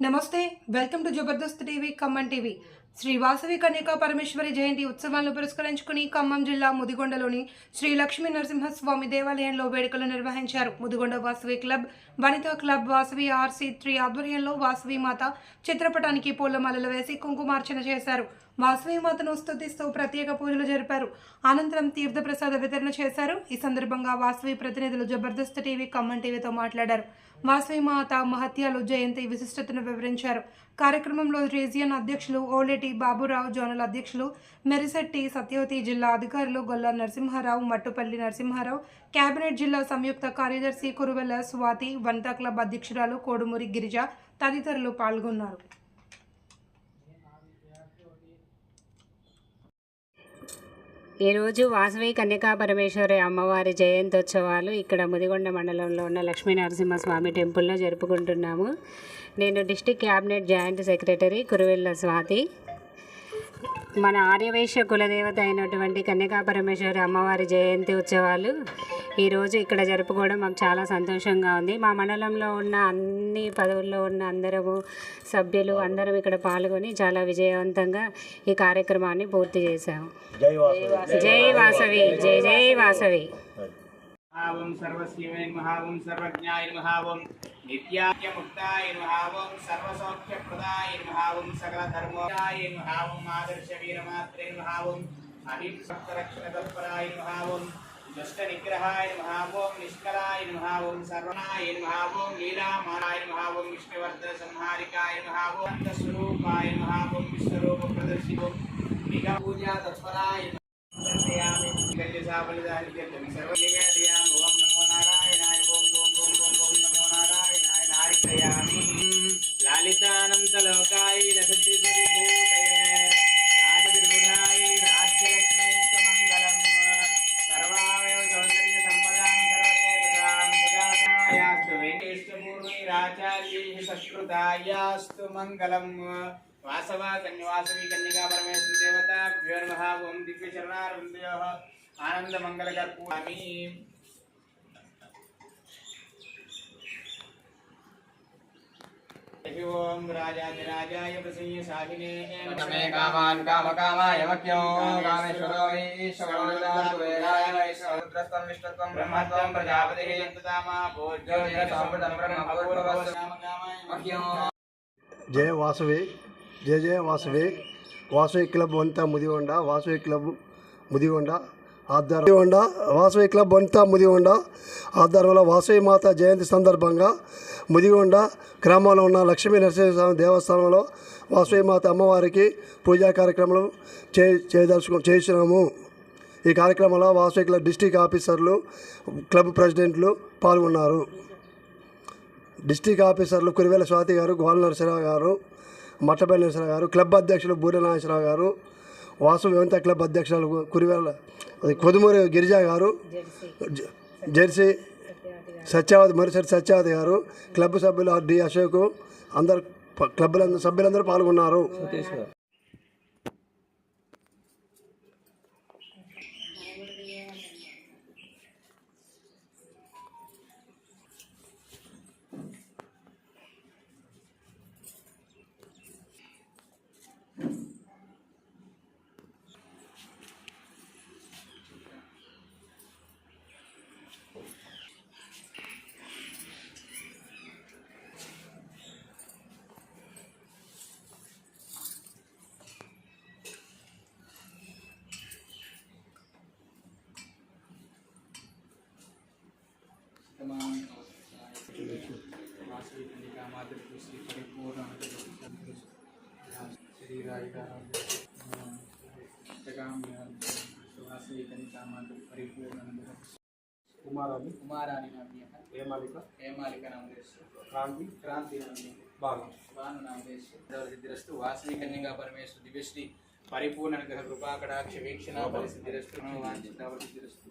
నమస్తే welcome to Jabardasth TV Khammam TV Shri Vasavi Kanyaka Parameshwari Jayanti ఉత్సవాలను పురస్కరించుకుని ఖమ్మం జిల్లా ముదిగొండలోని శ్రీ లక్ష్మీ నరసింహస్వామి దేవాలయంలో వేడుకలు నిర్వహించారు. Mudigonda Vasavi club Vanitha club Vasavi RC three ఆధ్వర్యంలో వాసవి మాత చిత్రపటానికి పూలమాలలు వేసి కుంకుమార్చన చేశారు. వాసవి మాతను స్థుతిస్తూ ప్రత్యేక పూజలు జరిపారు. అనంతరం తీర్థప్రసాద వితరణ చేశారు. ఈ సందర్భంగా వాసవి ప్రతినిధులు జబర్దస్త్ టీవీ ఖమ్మం టీవీతో మాట్లాడారు. వాసవి మాత మహత్యాలు జయంతి విశిష్టతను వివరించారు. కార్యక్రమంలో రీజియన్ అధ్యక్షులు ఓలేటి బాబురావు జోనల్ అధ్యక్షులు మెరిశెట్టి సత్యవతి జిల్లా అధికారులు గొల్ల నరసింహారావు మట్టుపల్లి నరసింహారావు కేబినెట్ జిల్లా సంయుక్త కార్యదర్శి కురువెల్ల స్వాతి వనితా క్లబ్ అధ్యక్షురాలు కోడుమూరి గిరిజ తదితరులు పాల్గొన్నారు. ఈరోజు వాసవి కన్యకా పరమేశ్వరి అమ్మవారి జయంతోత్సవాలు ఇక్కడ ముదిగొండ మండలంలో ఉన్న లక్ష్మీ నరసింహస్వామి టెంపుల్లో జరుపుకుంటున్నాము. నేను district cabinet joint secretary Kuruvella Swathi. మన ఆర్యవైశ్య కులదేవత అయినటువంటి కన్యకా పరమేశ్వరి అమ్మవారి జయంతి ఉత్సవాలు ఈరోజు ఇక్కడ జరుపుకోవడం మాకు చాలా సంతోషంగా ఉంది. మా మండలంలో ఉన్న అన్ని పదవుల్లో ఉన్న అందరము సభ్యులు అందరం ఇక్కడ పాల్గొని చాలా విజయవంతంగా ఈ కార్యక్రమాన్ని పూర్తి చేశాము. జై వాసు జై వాసవి. జై జై వాసవి. సర్వజ్ఞాయ నమః ఓం నిత్యాయ ముక్తాయ నమః ఓం సర్వసౌఖ్యప్రదాయ నమః సకల ధర్మోదాయ నమః ఆదర్శ వీరమాత్రే నమః ఓం తత్పరాయ నమః దుష్ట నిగ్రహాయ నమః నిష్కలాయ నమః ఓం సర్వనాయ నమః ఓం లీలామానాయ విష్ణువర్ధన సంహారికాయ నమః ఓం అంతస్వరూపాయ నమః విశ్వరూప ప్రదర్శివం నిగ పూజా తత్పరాయ నమః ధ్యాయామి సర్వనివేదయామి सश्रुतायास्तु मंगल वासवा कन्यावासवी कन्या परमेश्वर देवताभ्यो नमः ॐ दिव्यचरणारविन्दयोः आनन्दमङ्गलकर्पूरामि ओम राजा प्रसन्न कामान काम कामाय मक्यो कामेश्वरो वैश्वरुद्रस्त्वं विष्णुत्वं ब्रह्मत्वं प्रजापतिः యంతతామా ज्योतिरसामृतं ब्रह्मभूर्भुवस्सु मह्यो జయ వాసవి జయ జయ వాసవి వాసవి క్లబ్ అంతా ముదిగొండ వాసవి క్లబ్ ముదిగొండ ఆధ్వర్యం ముదిగొండ వాసవి క్లబ్ అంతా ముదిగొండ ఆధ్వర్యంలో వాసవి మాత జయంతి సందర్భంగా ముదిగొండ గ్రామంలో ఉన్న లక్ష్మీ నరసింహస్వామి దేవస్థానంలో వాసవి మాత అమ్మవారికి పూజా కార్యక్రమాలు చే చేయదలుచుకు చేస్తున్నాము ఈ కార్యక్రమంలో వాసవి డిస్టిక్ ఆఫీసర్లు క్లబ్ ప్రెసిడెంట్లు పాల్గొన్నారు. డిస్టిక్ ఆఫీసర్లు కురివేల స్వాతి గారు గోల నరసరావు గారు మట్టపల్లి నరసరావు గారు క్లబ్ అధ్యక్షులు బూరె నాగేశ్వరరావు గారు వాసు వ్యవంత క్లబ్ అధ్యక్షులు కురివేల కొదుమూరి గిరిజ గారు జ- జెర్సీ సత్యావతి మరిసరి సత్యావతి గారు క్లబ్ సభ్యులు డి అశోక్ అందరు క్లబ్లందరూ సభ్యులందరూ పాల్గొన్నారు. కుమారాన్ని కుమారాని నామ్యః హేమాలిక హేమాలిక నామదేశు క్రాంతి. క్రాంతి నామ్యః భాను నామదేశు సిద్ధిరస్తు వాసవి కన్యగా పరమేశ్వర దివ్యశ్రీ పరిపూర్ణ అనుగ్రహ కృపాకటాక్ష వీక్షణ పరిసిద్ధిరస్తు వాంఛితావ సిద్ధిరస్తు.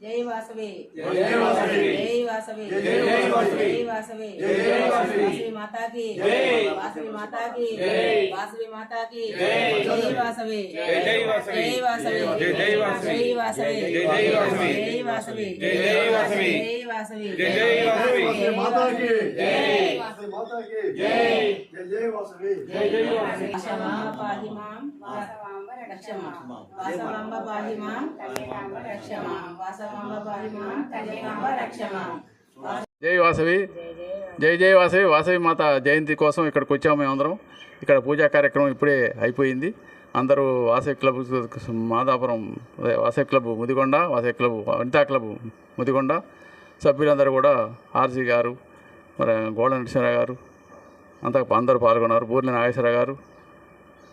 తథా ఇష్టగామ్య ఫల సిద్ధిరస్తు అన్నయ్య కొడుకు జై జై వాసవి జై వాసవి జై వాసవి జై వాసవి జై వాసవి మాతాకి వాసవి మాతాకి వాసవి మాతాకి జై వాసవి జై వాసవి జై వాసవి జై వాసవి జై వాసవి జై వాసవి జై వాసవి జై వాసవి జై వాసవి మాతాకి జై మాతాకి జై జయ వాసవి వాసవాంబ పాహి మాం రక్షమాం వాసవాంబ పాహి మాం రక్షమాం వాసవాంబ పాహి మాం కళ్యాణాంబ రక్షమాం జై వాసవి. జై జై వాసవి. వాసవి మాత జయంతి కోసం ఇక్కడికి వచ్చాము మేమందరం. ఇక్కడ పూజా కార్యక్రమం ఇప్పుడే అయిపోయింది. అందరూ వాసవి క్లబ్ మాదాపురం అదే Vasavi club Mudigonda Vasavi club Vanitha club Mudigonda సభ్యులందరూ కూడా ఆర్సీ గారు మరి గోడ నరసింహరావు గారు అంతా అందరూ పాల్గొన్నారు. బూర్ల నాగేశ్వరరావు గారు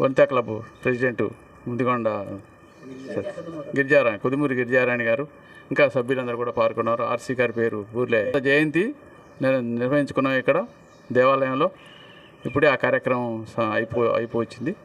వనితా క్లబ్ ప్రెసిడెంట్ ముదిగొండ గిరిజారాణి కుదుమూరి గిరిజారాణి గారు ఇంకా సభ్యులందరూ కూడా పాల్గొన్నారు. ఆర్సీ గారి పేరు ఊర్లే. జయంతి నిర్- నిర్వహించుకున్నాం ఇక్కడ దేవాలయంలో. ఇప్పుడే ఆ కార్యక్రమం స- అయిపో అయిపోవచ్చింది.